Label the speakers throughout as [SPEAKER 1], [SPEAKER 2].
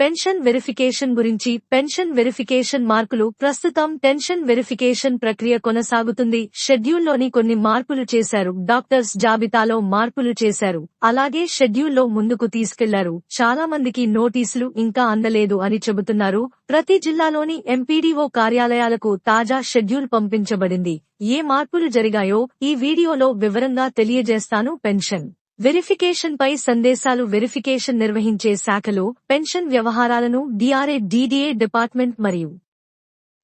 [SPEAKER 1] Pension verification గురించి pension verification మార్కులు ప్రస్తుతం పెన్షన్ వెరిఫికేషన్ ప్రక్రియ కొనసాగుతుంది. షెడ్యూల్లోని కొన్ని మార్పులు చేశారు. డాక్టర్స్ జాబితాలో మార్పులు చేశారు. అలాగే షెడ్యూల్లో ముందుకు తీసుకెళ్ళారు. చాలా మందికి నోటీసులు ఇంకా అందలేదు అని చెబుతున్నారు. ప్రతి జిల్లాలోని ఎంపీడీఓ కార్యాలయాలకు తాజా షెడ్యూల్ పంపించబడింది. ఏ మార్పులు జరిగాయో ఈ వీడియోలో వివరంగా తెలియజేస్తాను పెన్షన్. వెరిఫికేషన్ పై సందేశాలు వెరిఫికేషన్ నిర్వహించే శాఖలో పెన్షన్ వ్యవహారాలను డిఆర్ఏ డీడీఏ డిపార్ట్మెంట్ మరియు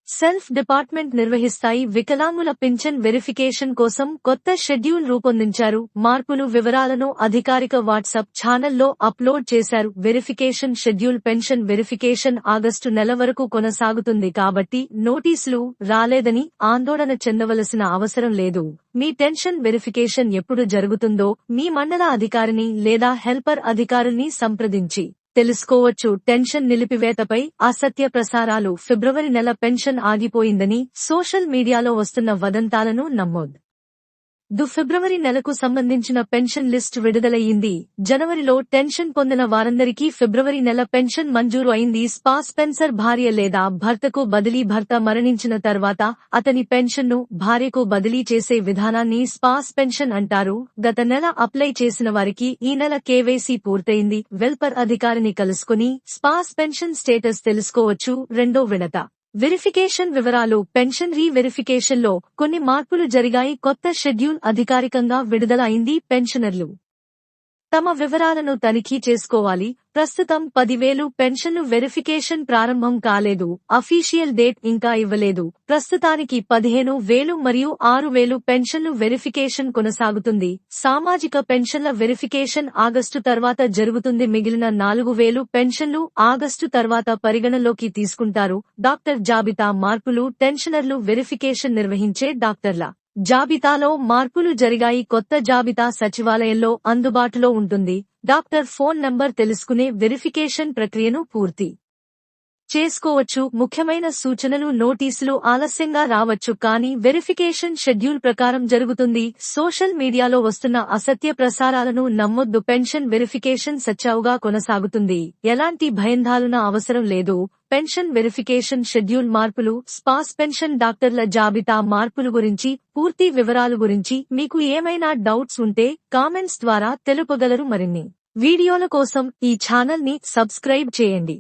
[SPEAKER 1] సెల్ఫ్ డిపార్ట్మెంట్ నిర్వహిస్తాయి. వికలాంగుల పింఛన్ వెరిఫికేషన్ కోసం కొత్త షెడ్యూల్ రూపొందించారు. మార్పులు వివరాలను అధికారిక వాట్సాప్ ఛానల్లో అప్లోడ్ చేశారు. Verification schedule pension verification August నెల వరకు కొనసాగుతుంది కాబట్టి నోటీసులు రాలేదని ఆందోళన చెందవలసిన అవసరం లేదు. మీ టెన్షన్ వెరిఫికేషన్ ఎప్పుడు జరుగుతుందో మీ మండల అధికారిని లేదా హెల్పర్ అధికారుల్ని సంప్రదించి తెలుసుకోవచ్చు. టెన్షన్ నిలిపివేతపై అసత్య ప్రసారాలు. ఫిబ్రవరి నెల పెన్షన్ ఆగిపోయిందని సోషల్ మీడియాలో వస్తున్న వదంతాలను నమ్మోద్ దు ఫిబ్రవరి నెలకు సంబంధించిన పెన్షన్ లిస్ట్ విడుదలయ్యింది. జనవరిలో టెన్షన్ పొందిన వారందరికీ ఫిబ్రవరి నెల పెన్షన్ మంజూరు అయింది. స్పా స్పెన్సర్ భార్య లేదా భర్తకు బదిలీ భర్త మరణించిన తర్వాత అతని పెన్షన్ను భార్యకు బదిలీ చేసే విధానాన్ని స్పాస్ పెన్షన్ అంటారు. గత నెల అప్లై చేసిన వారికి ఈ నెల కేవైసీ పూర్తయింది. వెల్పర్ అధికారిని కలుసుకుని స్పాస్ పెన్షన్ స్టేటస్ తెలుసుకోవచ్చు. రెండో విడత. వెరిఫికేషన్ వివరాలు పెన్షన్ రీ వెరిఫికేషన్లో కొన్ని మార్పులు జరిగాయి. కొత్త షెడ్యూల్ అధికారికంగా విడుదల అయింది పెన్షనర్లు తమ వివరాలను తనిఖీ చేసుకోవాలి. ప్రస్తుతం పదివేలు పెన్షన్ను వెరిఫికేషన్ ప్రారంభం కాలేదు. అఫీషియల్ డేట్ ఇంకా ఇవ్వలేదు. ప్రస్తుతానికి పదిహేను వేలు మరియు ఆరు వేలు పెన్షన్లు వెరిఫికేషన్ కొనసాగుతుంది. సామాజిక పెన్షన్ల వెరిఫికేషన్ ఆగస్టు తర్వాత జరుగుతుంది. మిగిలిన నాలుగు వేలు పెన్షన్లు ఆగస్టు తర్వాత పరిగణలోకి తీసుకుంటారు. డాక్టర్ జాబితా మార్పులు పెన్షనర్లు వెరిఫికేషన్ నిర్వహించే డాక్టర్ల జాబితాలో మార్పులు జరిగాయి. కొత్త జాబితా సచివాలయంలో అందుబాటులో ఉంటుంది. డాక్టర్ ఫోన్ నంబర్ తెలుసుకునే వెరిఫికేషన్ ప్రక్రియను పూర్తి చేసుకోవచ్చు. ముఖ్యమైన సూచనలు నోటీసులు ఆలస్యంగా రావచ్చు. కానీ వెరిఫికేషన్ షెడ్యూల్ ప్రకారం జరుగుతుంది. సోషల్ మీడియాలో వస్తున్న అసత్య ప్రసారాలను నమ్మొద్దు. పెన్షన్ వెరిఫికేషన్ సచ్చావుగా కొనసాగుతుంది. ఎలాంటి భయందాలున అవసరం లేదు. పెన్షన్ వెరిఫికేషన్ షెడ్యూల్ మార్పులు స్పాస్ పెన్షన్ డాక్టర్ల జాబితా మార్పులు గురించి పూర్తి వివరాలు గురించి మీకు ఏమైనా డౌట్స్ ఉంటే కామెంట్స్ ద్వారా తెలుపగలరు మరిన్ని. వీడియోల కోసం ఈ ఛానల్ని సబ్స్క్రైబ్ చేయండి.